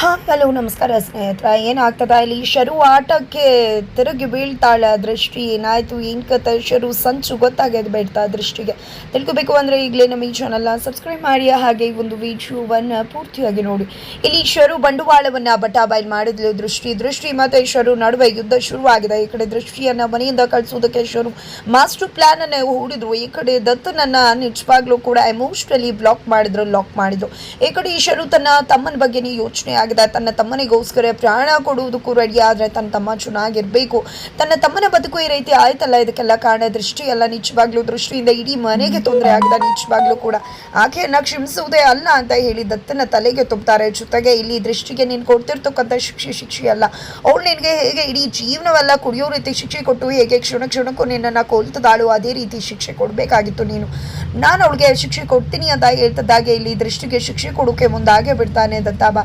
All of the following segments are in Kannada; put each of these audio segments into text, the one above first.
ಹಾಂ, ಹಲೋ, ನಮಸ್ಕಾರ ಸ್ನೇಹಿತರ. ಏನಾಗ್ತದ? ಇಲ್ಲಿ ಶರು ಆಟಕ್ಕೆ ತಿರುಗಿ ಬೀಳ್ತಾಳೆ ದೃಷ್ಟಿ. ಏನಾಯ್ತು? ಏನು ಕತೆ? ಶರು ಸಂಚು ಗೊತ್ತಾಗ್ಯದ ಬೇಡ್ತಾ ದೃಷ್ಟಿಗೆ. ತಿಳ್ಕೊಬೇಕು ಅಂದರೆ ಈಗಲೇ ನಮ್ಮ ಈ ಚಾನಲ್ನ ಸಬ್ಸ್ಕ್ರೈಬ್ ಮಾಡಿ, ಹಾಗೆ ಈ ಒಂದು ವಿಡಿಯೋವನ್ನು ಪೂರ್ತಿಯಾಗಿ ನೋಡಿ. ಇಲ್ಲಿ ಶರು ಬಂಡವಾಳವನ್ನು ಬಟಾಬಾಯಿಲ್ ಮಾಡಿದ್ಲು ದೃಷ್ಟಿ. ದೃಷ್ಟಿ ಮತ್ತು ಶರು ನಡುವೆ ಯುದ್ಧ ಶುರುವಾಗಿದೆ. ಈ ಕಡೆ ದೃಷ್ಟಿಯನ್ನು ಮನೆಯಿಂದ ಕಳಿಸೋದಕ್ಕೆ ಶರು ಮಾಸ್ಟರ್ ಪ್ಲಾನ್ ಅನ್ನು ಹೂಡಿದ್ರು. ಈ ಕಡೆ ದತ್ತನನ್ನ ನಿಜವಾಗ್ಲೂ ಕೂಡ ಎಮೋಷನಲಿ ಬ್ಲಾಕ್ ಮಾಡಿದ್ರು ಲಾಕ್ ಮಾಡಿದ್ರು. ಈ ಕಡೆ ಶರು ತನ್ನ ತಮ್ಮನ ಬಗ್ಗೆನೇ ಯೋಚನೆ ಆಗಿದೆ. ತನ್ನ ತಮ್ಮನಿಗೋಸ್ಕರ ಪ್ರಾಣ ಕೊಡುವುದಕ್ಕೂ ರೆಡಿ ಆದರೆ ತನ್ನ ತಮ್ಮ ಚೆನ್ನಾಗಿರಬೇಕು. ತನ್ನ ತಮ್ಮನ ಬದುಕು ಈ ರೀತಿ ಆಯ್ತಲ್ಲ? ಇದಕ್ಕೆಲ್ಲ ಕಾರಣ ದೃಷ್ಟಿ ಎಲ್ಲ ನಿಜವಾಗ್ಲೂ ದೃಷ್ಟಿಯಿಂದ ಇಡೀ ಮನೆಗೆ ತೊಂದರೆ ಆಗಿದೆ ನಿಜವಾಗ್ಲೂ ಕೂಡ. ಆಕೆಯನ್ನ ಕ್ಷಮಿಸುವುದೇ ಅಲ್ಲ ಅಂತ ಹೇಳಿ ದತ್ತನ ತಲೆಗೆ ತುಂಬುತ್ತಾರೆ ಜೊತೆಗೆ ಇಲ್ಲಿ ದೃಷ್ಟಿಗೆ ನೀನು ಕೊಡ್ತಿರ್ತಕ್ಕಂಥ ಶಿಕ್ಷೆ ಶಿಕ್ಷೆ ಅಲ್ಲ. ಅವಳು ನಿನಗೆ ಹೇಗೆ ಇಡೀ ಜೀವನವೆಲ್ಲ ಕುಡಿಯೋ ರೀತಿ ಶಿಕ್ಷೆ ಕೊಟ್ಟು ಹೇಗೆ ಕ್ಷಣ ಕ್ಷಣಕ್ಕೂ ನಿನ್ನನ್ನು ಕೊಲ್ತದಾಳು? ಅದೇ ರೀತಿ ಶಿಕ್ಷೆ ಕೊಡಬೇಕಾಗಿತ್ತು ನೀನು. ನಾನು ಅವಳಿಗೆ ಶಿಕ್ಷೆ ಕೊಡ್ತೀನಿ ಅಂತ ಹೇಳ್ತದ್ದಾಗೆ ಇಲ್ಲಿ ದೃಷ್ಟಿಗೆ ಶಿಕ್ಷೆ ಕೊಡೋಕೆ ಮುಂದಾಗೆ ಬಿಡ್ತಾನೆ ದತ್ತಾಬ.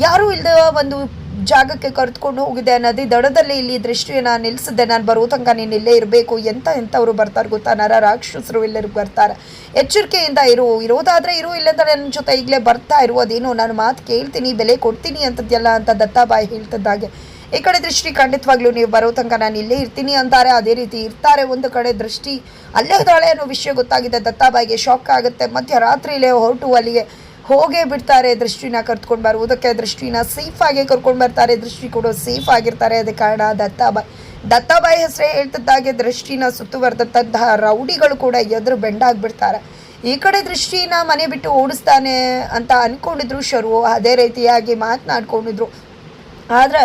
ಯಾರೂ ಇಲ್ಲದ ಒಂದು ಜಾಗಕ್ಕೆ ಕರೆದುಕೊಂಡು ಹೋಗಿದೆ ನದಿ ದಡದಲ್ಲಿ ಇಲ್ಲಿ ದೃಷ್ಟಿಯನ್ನು ನಿಲ್ಲಿಸಿದ್ದೆ. ನಾನು ಬರೋ ತನಕ ನೀನು ಇಲ್ಲೇ ಇರಬೇಕು. ಎಂತ ಎಂಥವ್ರು ಬರ್ತಾರೆ ಗೊತ್ತಾ? ನರ ರಾಕ್ಷಸರು ಎಲ್ಲರೂ ಬರ್ತಾರೆ. ಎಚ್ಚರಿಕೆಯಿಂದ ಇರು. ಇರೋದಾದ್ರೆ ಇರು. ಇಲ್ಲದ ನನ್ನ ಜೊತೆ ಈಗಲೇ ಬರ್ತಾ ಇರು. ಅದೇನು? ನಾನು ಮಾತು ಕೇಳ್ತೀನಿ, ಬೆಲೆ ಕೊಡ್ತೀನಿ ಅಂತದ್ದೆಲ್ಲ ಅಂತ ದತ್ತಾಬಾಯಿ ಹೇಳ್ತಿದ್ದಾಗೆ ಈ ಕಡೆ ದೃಷ್ಟಿ ಖಂಡಿತವಾಗ್ಲೂ ನೀವು ಬರೋ ತನಕ ನಾನು ಇಲ್ಲೇ ಇರ್ತೀನಿ ಅಂತಾರೆ. ಅದೇ ರೀತಿ ಇರ್ತಾರೆ ಒಂದು ಕಡೆ ದೃಷ್ಟಿ. ಅಲ್ಲೇ ಇದ್ದಾಳೆ ಅನ್ನೋ ವಿಷಯ ಗೊತ್ತಾಗಿದೆ. ದತ್ತಾಬಾಯಿಗೆ ಶಾಕ್ ಆಗುತ್ತೆ. ಮಧ್ಯರಾತ್ರಿಲೇ ಹೊರಟು ಅಲ್ಲಿಗೆ. ಹೋಗೇ ಬಿಡ್ತಾರೆ, ದೃಷ್ಟಿನ ಕರ್ತ್ಕೊಂಡು ಬರುವುದಕ್ಕೆ, ದೃಷ್ಟಿನ ಸೇಫ್ ಆಗಿ ಕರ್ಕೊಂಡು ಬರ್ತಾರೆ, ದೃಷ್ಟಿ ಕೂಡ ಸೇಫ್ ಆಗಿರ್ತಾರೆ. ಅದೇ ಕಾರಣ ದತ್ತಾಬಾಯಿ ದತ್ತಾಬಾಯಿ ಹೆಸರೇ ಹೇಳ್ತಿದ್ದಾಗೆ, ದೃಷ್ಟಿನ ಸುತ್ತುವರೆದಂತಹ ರೌಡಿಗಳು ಕೂಡ ಎದುರು ಬೆಂಡಾಗ್ಬಿಡ್ತಾರೆ. ಈ ಕಡೆ ದೃಷ್ಟಿನ ಮನೆ ಬಿಟ್ಟು ಓಡಿಸ್ತಾನೆ ಅಂತ ಅನ್ಕೊಂಡಿದ್ರು ಶರು ಅದೇ ರೀತಿಯಾಗಿ ಮಾತನಾಡ್ಕೊಂಡಿದ್ರು. ಆದ್ರೆ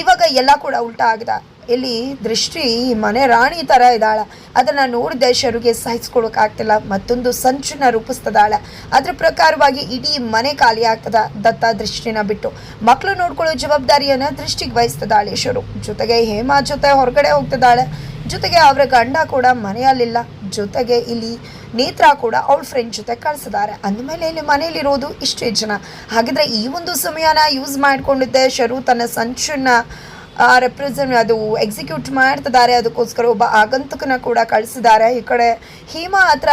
ಇವಾಗ ಎಲ್ಲ ಕೂಡ ಉಲ್ಟಾ ಆಗದ. ಇಲ್ಲಿ ದೃಷ್ಟಿ ಮನೆ ರಾಣಿ ಥರ ಇದ್ದಾಳ. ಅದನ್ನು ನೋಡಿದ ಶರುಗೆ ಸಹಿಸ್ಕೊಳಕ್ಕಾಗ್ತಿಲ್ಲ ಮತ್ತೊಂದು ಸಂಚನ್ನ ರೂಪಿಸ್ತದಾಳೆ ಅದ್ರ ಪ್ರಕಾರವಾಗಿ ಇಡೀ ಮನೆ ಖಾಲಿ ಆಗ್ತದ ದತ್ತ ದೃಷ್ಟಿನ ಬಿಟ್ಟು. ಮಕ್ಕಳು ನೋಡ್ಕೊಳ್ಳೋ ಜವಾಬ್ದಾರಿಯನ್ನು ದೃಷ್ಟಿಗೆ ವಹಿಸ್ತದಾಳೆ ಶರು. ಜೊತೆಗೆ ಹೇಮಾ ಜೊತೆ ಹೊರಗಡೆ ಹೋಗ್ತದಾಳೆ ಜೊತೆಗೆ ಅವರ ಗಂಡ ಕೂಡ ಮನೆಯಲ್ಲಿಲ್ಲ. ಜೊತೆಗೆ ಇಲ್ಲಿ ನೇತ್ರ ಕೂಡ ಅವಳ ಫ್ರೆಂಡ್ ಜೊತೆ ಕಳ್ಸಿದ್ದಾರೆ ಅಂದಮೇಲೆ ಇಲ್ಲಿ ಮನೆಯಲ್ಲಿರೋದು ಇಷ್ಟೇ ಜನ. ಹಾಗಿದ್ರೆ ಈ ಒಂದು ಸಮಯನ ಯೂಸ್ ಮಾಡಿಕೊಂಡಿದ್ದೆ ಶರು ತನ್ನ ಸಂಚನ್ನ ರೆಪ್ರೆಸೆಂಟ್ ಅದು ಎಕ್ಸಿಕ್ಯೂಟ್ ಮಾಡ್ತಿದ್ದಾರೆ. ಅದಕ್ಕೋಸ್ಕರ ಒಬ್ಬ ಆಗಂತಕನ ಕೂಡ ಕಳಿಸಿದ್ದಾರೆ. ಈ ಕಡೆ ಹೇಮಾ ಹತ್ರ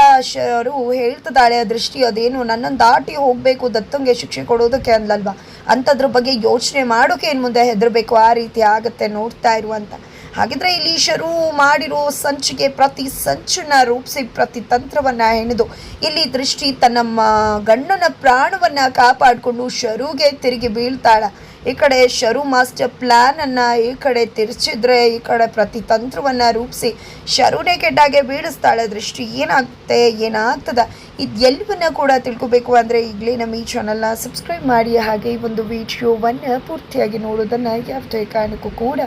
ಅವರು ಹೇಳ್ತಿದ್ದಾಳೆ ದೃಷ್ಟಿ ಅದೇನು? ನನ್ನನ್ನು ದಾಟಿ ಹೋಗಬೇಕು. ದತ್ತಂಗೆ ಶಿಕ್ಷೆ ಕೊಡೋದಕ್ಕೆ ಅಂದಲ್ವಾ ಅಂಥದ್ರ ಬಗ್ಗೆ ಯೋಚನೆ ಮಾಡೋಕೆ ಏನು ಮುಂದೆ ಹೆದರಬೇಕು. ಆ ರೀತಿ ಆಗುತ್ತೆ ನೋಡ್ತಾ ಇರುವಂತ ಹಾಗಿದ್ರೆ ಇಲ್ಲಿ ಶರು ಮಾಡಿರೋ ಸಂಚಿಗೆ ಪ್ರತಿ ಸಂಚನ್ನ ರೂಪಿಸಿ ಪ್ರತಿ ತಂತ್ರವನ್ನ ಹೆಣೆದು ಇಲ್ಲಿ ದೃಷ್ಟಿ ತನ್ನ ಗಣ್ಣನ ಪ್ರಾಣವನ್ನ ಕಾಪಾಡಿಕೊಂಡು ಶರುಗೆ ತಿರುಗಿ ಬೀಳ್ತಾಳ. ಈ ಕಡೆ ಶರು ಮಾಸ್ಟರ್ ಪ್ಲಾನ್ ಅನ್ನ ಈ ಕಡೆ ತಿರ್ಚಿದ್ರೆ ಈ ಕಡೆ ಪ್ರತಿ ತಂತ್ರವನ್ನ ರೂಪಿಸಿ ಶರುನೇ ಕೆಟ್ಟಾಗೆ ಬೀಳಿಸ್ತಾಳೆ. ದೃಷ್ಟಿ ಏನಾಗುತ್ತೆ, ಏನಾಗ್ತದ ಇದೆಲ್ಲವನ್ನ ಕೂಡ ತಿಳ್ಕೊಬೇಕು ಅಂದರೆ ಈಗಲೇ ನಮ್ಮ ಈ ಚಾನಲ್ನ ಸಬ್ಸ್ಕ್ರೈಬ್ ಮಾಡಿ ಹಾಗೆ ಈ ಒಂದು ವಿಡಿಯೋವನ್ನು ಪೂರ್ತಿಯಾಗಿ ನೋಡೋದನ್ನು ಯಾವುದೇ ಕಾರಣಕ್ಕೂ ಕೂಡ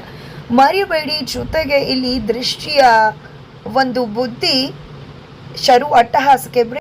ಮರಿಬೇಡಿ ಜೊತೆಗೆ ಇಲ್ಲಿ ದೃಷ್ಟಿಯ ಒಂದು ಬುದ್ಧಿ ಶರು ಅಟ್ಟಹಾಸಕ್ಕೆ